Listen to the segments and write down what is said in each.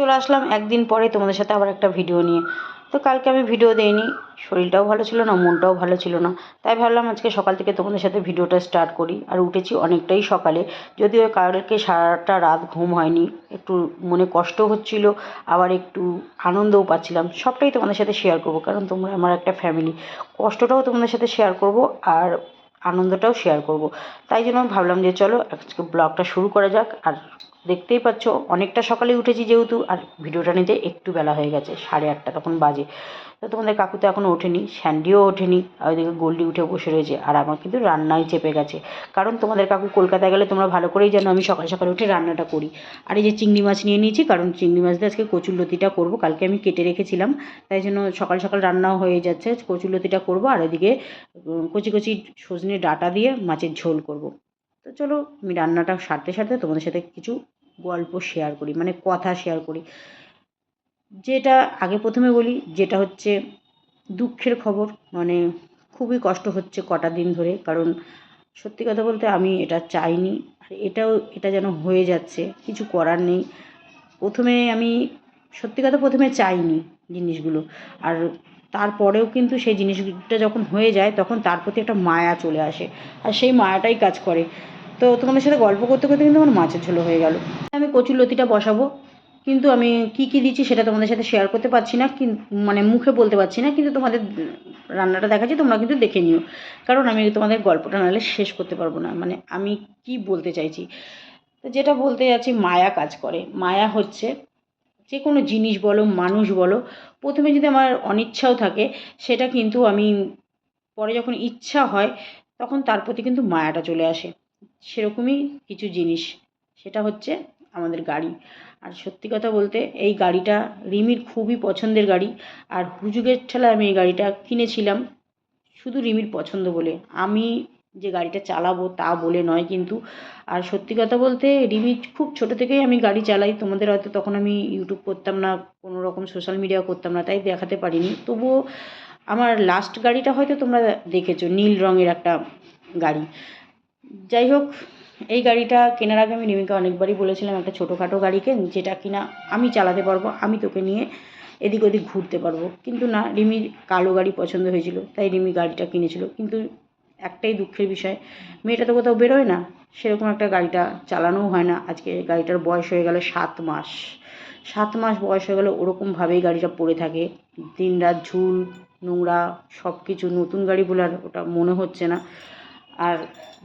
চলে আসলাম একদিন পরে তোমাদের সাথে আবার একটা ভিডিও নিয়ে। তো কালকে আমি ভিডিও দেইনি। শরীরটাও ভালো ছিল না, মনটাও ভালো ছিল না। তাই ভাবলাম আজকে সকাল থেকে তোমাদের সাথে ভিডিওটা স্টার্ট করি। আর উঠেছি অনেকটাই সকালে। যদিও কালকে সারাটা রাত ঘুম হয়নি, একটু মনে কষ্ট হচ্ছিল, আবার একটু আনন্দও পাচ্ছিলাম। সবটাই তোমাদের সাথে শেয়ার করব, কারণ তোমরা আমার একটা ফ্যামিলি কষ্টটাও তোমাদের সাথে শেয়ার করব, আর আনন্দটাও শেয়ার করব। তাই জন্য ভাবলাম যে চলো আজকে ব্লগটা শুরু করা যাক, আর দেখতেই পাচ্ছ, অনেকটা সকালে উঠেছি যেহেতু, আর ভিডিওটা নিতে একটু বেলা হয়ে গেছে, সাড়ে আটটা, তখন বাজে। তো তোমাদের কাকু তো এখনও ওঠেনি, স্যান্ডিও ওঠেনি, আর ওইদিকে গোল্ডি উঠে বসে রয়েছে, আর আমার কিন্তু রান্নাই চেপে গেছে। কারণ তোমাদের কাকু কলকাতায় গেলে তোমরা ভালো করেই জানো, আমি সকাল সকাল উঠে রান্নাটা করি। আর এই যে চিংড়ি মাছ নিয়ে নিয়েছি, কারণ চিংড়ি মাছ দিয়ে আজকে কচুরলতিটা করব, কালকে আমি কেটে রেখেছিলাম, তাই জন্য সকাল সকাল রান্নাও হয়ে যাচ্ছে কচুরলতিটা করব, আর ওইদিকে কচি কচি সজনে ডাঁটা দিয়ে মাছের ঝোল করব। তো চলো, আমি রান্নাটা সারতে সারতে তোমাদের সাথে কিছু গল্প শেয়ার করি মানে কথা শেয়ার করি। যেটা আগে প্রথমে বলি, যেটা হচ্ছে দুঃখের খবর মানে খুবই কষ্ট হচ্ছে কটা দিন ধরে, কারণ সত্যি কথা বলতে আমি এটা চাইনি, আর এটাও, এটা যেন হয়ে যাচ্ছে, কিছু করার নেই। প্রথমে আমি, সত্যি কথা প্রথমে চাইনি জিনিসগুলো, আর তারপরেও কিন্তু সেই জিনিসটা যখন হয়ে যায়, তখন তার প্রতি একটা মায়া চলে আসে, আর সেই মায়াটাই কাজ করে। তো তোমাদের সাথে গল্প করতে করতে কিন্তু আমার মাছের ঝোলো হয়ে গেল। আমি কচুর লতিটা বসাবো, কিন্তু আমি কী কী দিচ্ছি সেটা তোমাদের সাথে শেয়ার করতে পারছি না মানে মুখে বলতে পারছি না, কিন্তু তোমাদের রান্নাটা দেখাচ্ছি, তোমরা কিন্তু দেখে নিও। কারণ আমি তোমাদের গল্পটা নাহলে শেষ করতে পারব না মানে আমি কি বলতে চাইছি? তো যেটা বলতে যাচ্ছি, মায়া কাজ করে। মায়া হচ্ছে যে কোনো জিনিস বলো, মানুষ বলো, প্রথমে যদি আমার অনিচ্ছাও থাকে, সেটা কিন্তু আমি, পরে যখন ইচ্ছা হয়, তখন তার প্রতি কিন্তু মায়াটা চলে আসে। সেরকমই কিছু জিনিস। সেটা হচ্ছে আমাদের গাড়ি। আর সত্যি কথা বলতে এই গাড়িটা রিমির খুবই পছন্দের গাড়ি। আর হুজুগের ঠেলায় আমি এই গাড়িটা কিনেছিলাম শুধু রিমির পছন্দ বলে। আমি যে গাড়িটা চালাবো তা বলে নয় কিন্তু। আর সত্যি কথা বলতে রিমি খুব ছোটো থেকেই আমি গাড়ি চালাই। তোমাদের হয়তো তখন আমি ইউটিউব করতাম না, কোনো রকম সোশ্যাল মিডিয়া করতাম না, তাই দেখাতে পারিনি। তবুও আমার লাস্ট গাড়িটা হয়তো তোমরা দেখেছ, নীল রঙের একটা গাড়ি। যাই হোক এই গাড়িটা কেনার আগে আমি রিমিকে অনেকবারই বলেছিলাম একটা ছোটোখাটো গাড়ি কেন যেটা কিনা আমি চালাতে পারব, আমি তোকে নিয়ে এদিক ওদিক ঘুরতে পারব। কিন্তু না, রিমির কালো গাড়ি পছন্দ হয়েছিল, তাই রিমি গাড়িটা কিনেছিল। কিন্তু একটাই দুঃখের বিষয়, মেয়েটা তো কোথাও বেরোয় না, সেরকম একটা গাড়িটা চালানোও হয় না। আজকে গাড়িটার বয়স হয়ে গেল সাত মাস। সাত মাস বয়স হয়ে গেলে, ওরকমভাবেই গাড়িটা পড়ে থাকে। দিন রাত ঝুল, নোংরা সব কিছু নতুন গাড়ি বলে আর ওটা মনে হচ্ছে না। আর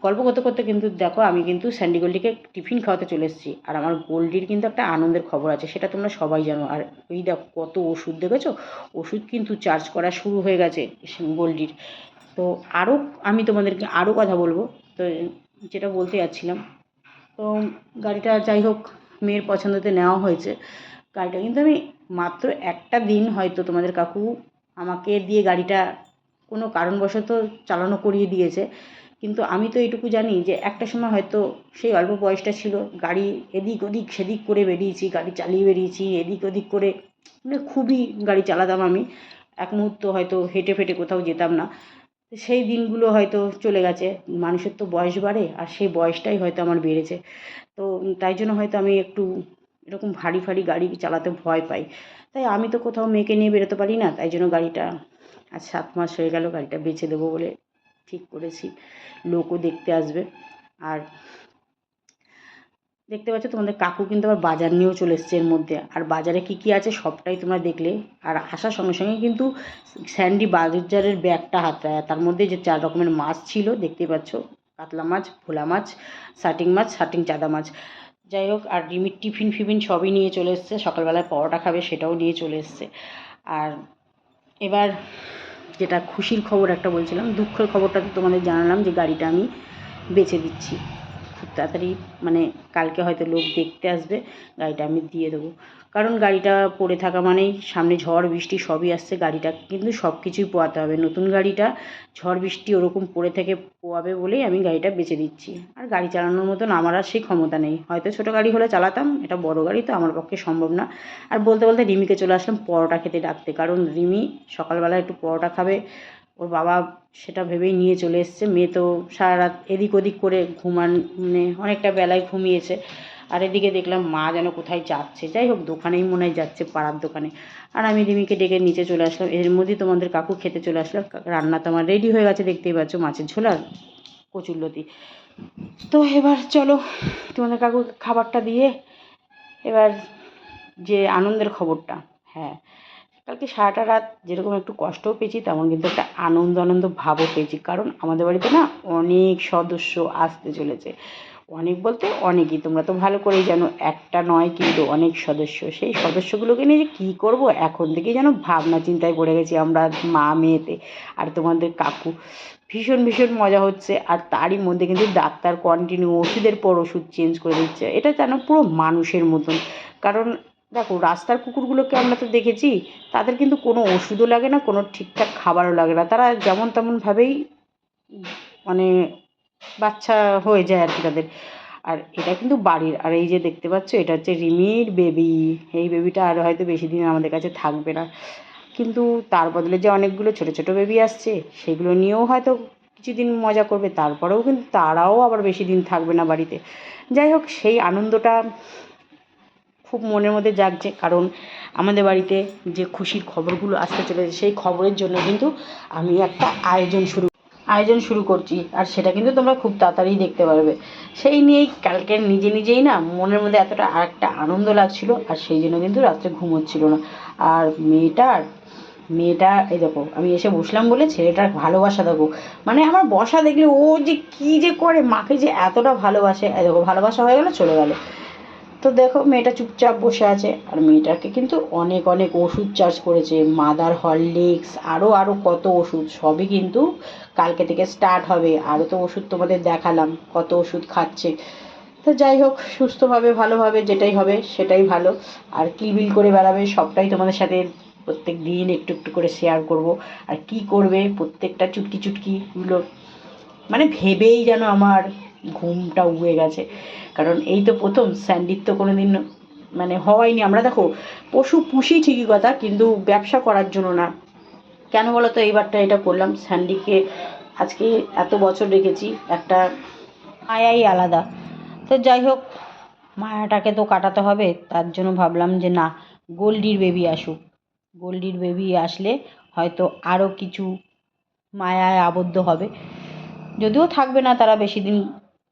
গল্প করতে করতে কিন্তু দেখো আমি কিন্তু স্যান্ডি গোল্ডিকে টিফিন খাওয়াতে চলে এসেছি। আর আমার গোল্ডির কিন্তু একটা আনন্দের খবর আছে, সেটা তোমরা সবাই জানো। আর ওই দেখো কত ওষুধ দেখেছ? ওষুধ কিন্তু চার্জ করা শুরু হয়ে গেছে গোল্ডির তো আরও আমি তোমাদেরকে আরও কথা বলব। তো যেটা বলতে যাচ্ছিলাম, তো গাড়িটা যাই হোক, মেয়ের পছন্দতে নেওয়া হয়েছে। গাড়িটা কিন্তু আমি মাত্র একটা দিন হয়তো তোমাদের কাকু আমাকে দিয়ে গাড়িটা কোনো কারণবশত চালানো করিয়ে দিয়েছে। কিন্তু আমি তো এইটুকু জানি যে একটা সময় হয়তো সেই অল্প বয়সটা ছিল, গাড়ি এদিক ওদিক সেদিক করে বেরিয়েছি, গাড়ি চালিয়ে বেরিয়েছি, এদিক ওদিক করে মানে খুবই গাড়ি চালাতাম আমি। এক মুহূর্ত হয়তো হেঁটে ফেটে কোথাও যেতাম না। সেই দিনগুলো হয়তো চলে গেছে, মানুষের তো বয়স বাড়ে আর সেই বয়সটাই হয়তো আমার বেড়েছে। তো তাই জন্য হয়তো আমি একটু এরকম ভারী ভারী গাড়ি চালাতে ভয় পাই। তাই আমি তো কোথাও মেয়েকে নিয়ে বেরোতে পারি না, তাই জন্য গাড়িটা আজ সাত মাস হয়ে গেল গাড়িটা বেচে দেবো বলে ঠিক করেছি। লোকও দেখতে আসবে। আর দেখতে পাচ্ছ তোমাদের কাকু কিন্তু আবার বাজার নিয়েও চলে এসছে এর মধ্যে। আর বাজারে কী কী আছে সবটাই তোমরা দেখলে। আর আসার সঙ্গে সঙ্গে কিন্তু স্যান্ডি বাজারের ব্যাগটা হাতড়ায়। আর তার মধ্যে যে চার রকমের মাছ ছিল, দেখতে পাচ্ছ? কাতলা মাছ, ভোলা মাছ, সাটিং মাছ, সাটিং চাদা মাছ। যাই হোক, আর রিমির টিফিন ফিফিন সবই নিয়ে চলে এসছে। সকালবেলায় পরোটা খাবে সেটাও নিয়ে চলে এসছে। আর এবার যেটা খুশির খবর একটা বলছিলাম, দুঃখের খবরটা তো তোমাদের জানালাম যে গাড়িটা আমি বেচে দিচ্ছি। তাড়াতাড়ি মানে কালকে হয়তো লোক দেখতে আসবে, গাড়িটা আমি দিয়ে দেবো। কারণ গাড়িটা পড়ে থাকা মানেই সামনে ঝড়, বৃষ্টি সবই আসছে গাড়িটা, কিন্তু সব কিছুই পোয়াতে হবে। নতুন গাড়িটা ঝড়, বৃষ্টি ওরকম পড়ে থেকে পোয়াবে বলেই আমি গাড়িটা বেচে দিচ্ছি। আর গাড়ি চালানোর মতন আমার আর সেই ক্ষমতা নেই। হয়তো ছোটো গাড়ি হলে চালাতাম, এটা বড় গাড়ি তো আমার পক্ষে সম্ভব না। আর বলতে বলতে রিমিকে চলে আসলাম পরোটা খেতে ডাকতে, কারণ রিমি সকালবেলা একটু পরোটা খাবে ওর বাবা সেটা ভেবেই নিয়ে চলে এসছে। মেয়ে তো সারা রাত এদিক ওদিক করে ঘুমান মানে অনেকটা বেলায় ঘুমিয়েছে। আর এদিকে দেখলাম মা যেন কোথায় যাচ্ছে। যাই হোক, দোকানেই মনে হয় যাচ্ছে পাড়ার দোকানে। আর আমি রিমিকে ডেকে নিচে চলে আসলাম। এর মধ্যেই তোমাদের কাকু খেতে চলে আসলো রান্না তো আমার রেডি হয়ে গেছে, দেখতেই পাচ্ছ মাছের ঝোল আর কচুরলতি তো এবার চলো, তোমাদের কাকু খাবারটা দিয়ে এবার যে আনন্দের খবরটা। হ্যাঁ কালকে সারাটা রাত যেরকম একটু কষ্টও পেয়েছি, তেমন কিন্তু একটা আনন্দ আনন্দ ভাবও পেয়েছি। কারণ আমাদের বাড়িতে না অনেক সদস্য আসতে চলেছে। অনেক বলতে অনেকই, তোমরা তো ভালো করেই জানো, একটা নয় কিন্তু অনেক সদস্য। সেই সদস্যগুলোকে নিয়ে যে কী করব, এখন থেকেই যেন ভাবনা চিন্তায় পড়ে গেছি আমরা মা মেয়েতে আর তোমাদের কাকু। ভীষণ ভীষণ মজা হচ্ছে আর তারই মধ্যে কিন্তু ডাক্তার কন্টিনিউ ওষুধের পর ওষুধ চেঞ্জ করে দিচ্ছে। এটা যেন পুরো মানুষের মতন। কারণ দেখো, রাস্তার কুকুরগুলোকে আমরা তো দেখেছি, তাদের কিন্তু কোনো ওষুধও লাগে না, কোনো ঠিকঠাক খাবারও লাগে না। তারা যেমন তেমনভাবেই মানে বাচ্চা হয়ে যায় আর কি তাদের। আর এটা কিন্তু বাড়ির, আর এই যে দেখতে পাচ্ছ, এটা হচ্ছে রিমির বেবি। এই বেবিটা আর হয়তো বেশি দিন আমাদের কাছে থাকবে না। কিন্তু তার বদলে যে অনেকগুলো ছোটো ছোটো বেবি আসছে, সেগুলো নিয়েও হয়তো কিছুদিন মজা করবে, তারপরেও কিন্তু তারাও আবার বেশি দিন থাকবে না বাড়িতে। যাই হোক, সেই আনন্দটা খুব মনের মধ্যে জাগছে, কারণ আমাদের বাড়িতে যে খুশির খবরগুলো আসতে চলেছে, সেই খবরের জন্য কিন্তু আমি একটা আয়োজন শুরু আয়োজন শুরু করছি। আর সেটা কিন্তু তোমরা খুব তাড়াতাড়ি দেখতে পারবে। সেই নিয়েই কালকে নিজে নিজেই না মনের মধ্যে এতটা আর একটা আনন্দ লাগছিল, আর সেই জন্য কিন্তু রাত্রে ঘুম হচ্ছিল না। আর মেয়েটার মেয়েটা, এই দেখো, আমি এসে বসলাম বলে ছেলেটার ভালোবাসা দেখো। মানে আমার বসা দেখলে ও যে কী যে করে, মাকে যে এতটা ভালোবাসে, এই দেখো, ভালোবাসা হয়ে গেলো চলে গেলো। তো দেখো, মেয়েটা চুপচাপ বসে আছে। আর মেয়েটাকে কিন্তু অনেক অনেক ওষুধ চার্জ করেছে। মাদার হরলিক্স আরও আরও কত ওষুধ, সবই কিন্তু কালকে থেকে স্টার্ট হবে। আরও তো ওষুধ তোমাদের দেখালাম, কত ওষুধ খাচ্ছে। তো যাই হোক, সুস্থভাবে, ভালোভাবে যেটাই হবে সেটাই ভালো। আর কিলবিল করে বেড়াবে, সবটাই তোমাদের সাথে প্রত্যেক দিন একটু একটু করে শেয়ার করব। আর কি করবে, প্রত্যেকটা চুটকি, চুটকিগুলো মানে ভেবেই যেন আমার ঘুমটা উড়ে গেছে। কারণ এই তো প্রথম, স্যান্ডির তো কোনো দিন মানে হওয়াইনি আমরা দেখো, পশু পুষি ঠিকই কথা, কিন্তু ব্যবসা করার জন্য না। কেন বলো তো, এইবারটা এটা করলাম, স্যান্ডিকে আজকে এত বছর রেখেছি, একটা মায়াই আলাদা। তো যাই হোক, মায়াটাকে তো কাটাতে হবে, তার জন্য ভাবলাম যে না, গোল্ডির বেবি আসুক। গোল্ডির বেবি আসলে হয়তো আরও কিছু মায়ায় আবদ্ধ হবে। যদিও থাকবে না তারা বেশি দিন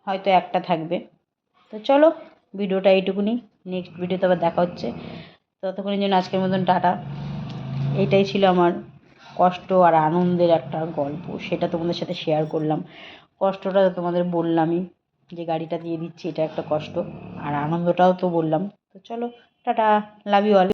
হয়তো একটা থাকবে। তো চলো, ভিডিওটা এইটুকুনি। নেক্সট ভিডিওতে আবার দেখা হচ্ছে। ততক্ষণের জন্য আজকের মতন টাটা। এইটাই ছিল আমার কষ্ট আর আনন্দের একটা গল্প। সেটা তোমাদের সাথে শেয়ার করলাম। কষ্টটা তোমাদের বললামই যে গাড়িটা দিয়ে দিচ্ছি, এটা একটা কষ্ট। আর আনন্দটাও তো বললাম। তো চলো, টাটা লাভ ইউ অল